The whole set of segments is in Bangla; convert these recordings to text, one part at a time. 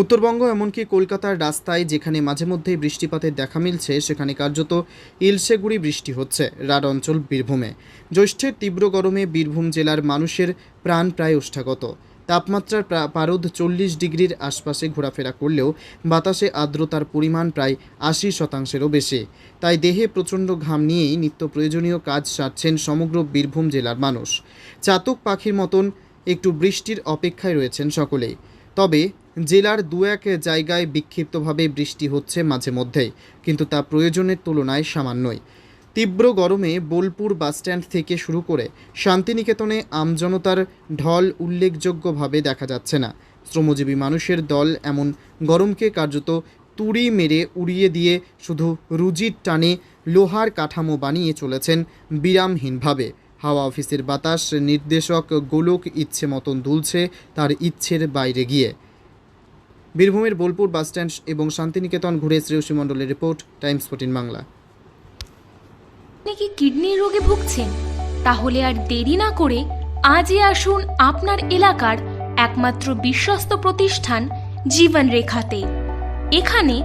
উত্তরবঙ্গ এমনকি কলকাতার রাস্তায় যেখানে মাঝে মধ্যেই বৃষ্টিপাতের দেখা মিলছে, সেখানে কার্যত ইলশেগুড়ি বৃষ্টি হচ্ছে রাড অঞ্চল বীরভূমে। জ্যৈষ্ঠের তীব্র গরমে বীরভূম জেলার মানুষের প্রাণ প্রায় ওষ্ঠাগত। তাপমাত্রার পারদ চল্লিশ ডিগ্রির আশপাশে ঘোরাফেরা করলেও বাতাসে আর্দ্রতার পরিমাণ প্রায় আশি শতাংশেরও বেশি। তাই দেহে প্রচণ্ড ঘাম নিয়েই নিত্য প্রয়োজনীয় কাজ সারছেন সমগ্র বীরভূম জেলার মানুষ। চাতক পাখির মতন একটু বৃষ্টির অপেক্ষায় রয়েছেন সকলেই। তবে জেলার দু এক জায়গায় বিক্ষিপ্তভাবে বৃষ্টি হচ্ছে মাঝে মধ্যেই, কিন্তু তা প্রয়োজনের তুলনায় সামান্যই। তীব্র গরমে বোলপুর বাসস্ট্যান্ড থেকে শুরু করে শান্তিনিকেতনে আমজনতার ঢল উল্লেখযোগ্যভাবে দেখা যাচ্ছে না। শ্রমজীবী মানুষের দল এমন গরমকে কার্যত তুড়ি মেরে উড়িয়ে দিয়ে শুধু রুজির টানে লোহার কাঠামো বানিয়ে চলেছেন বিরামহীনভাবে। হাওয়া অফিসের বাতাস, নির্দেশক গোলক ইচ্ছে মতন দুলছে তার ইচ্ছের বাইরে গিয়ে। বীরভূমের বোলপুর বাসস্ট্যান্ড এবং শান্তিনিকেতন ঘুরে শ্রেয়সী মণ্ডলের রিপোর্ট, টাইমস ফোর্টিন বাংলা। কিডনির রোগে ভুগছেন? তাহলে আর দেরি না করে আজই আসুন আপনার এলাকার একমাত্র বিশ্বস্ত প্রতিষ্ঠান জীবন রেখাতে এখানে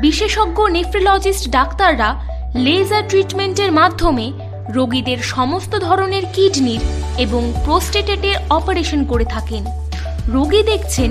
বিশেষজ্ঞ নেফ্রোলজিস্ট ডাক্তাররা লেজার ট্রিটমেন্টের মাধ্যমে রোগীদের সমস্ত ধরনের কিডনির এবং প্রোস্টেটেটের অপারেশন করে থাকেন। রোগী দেখছেন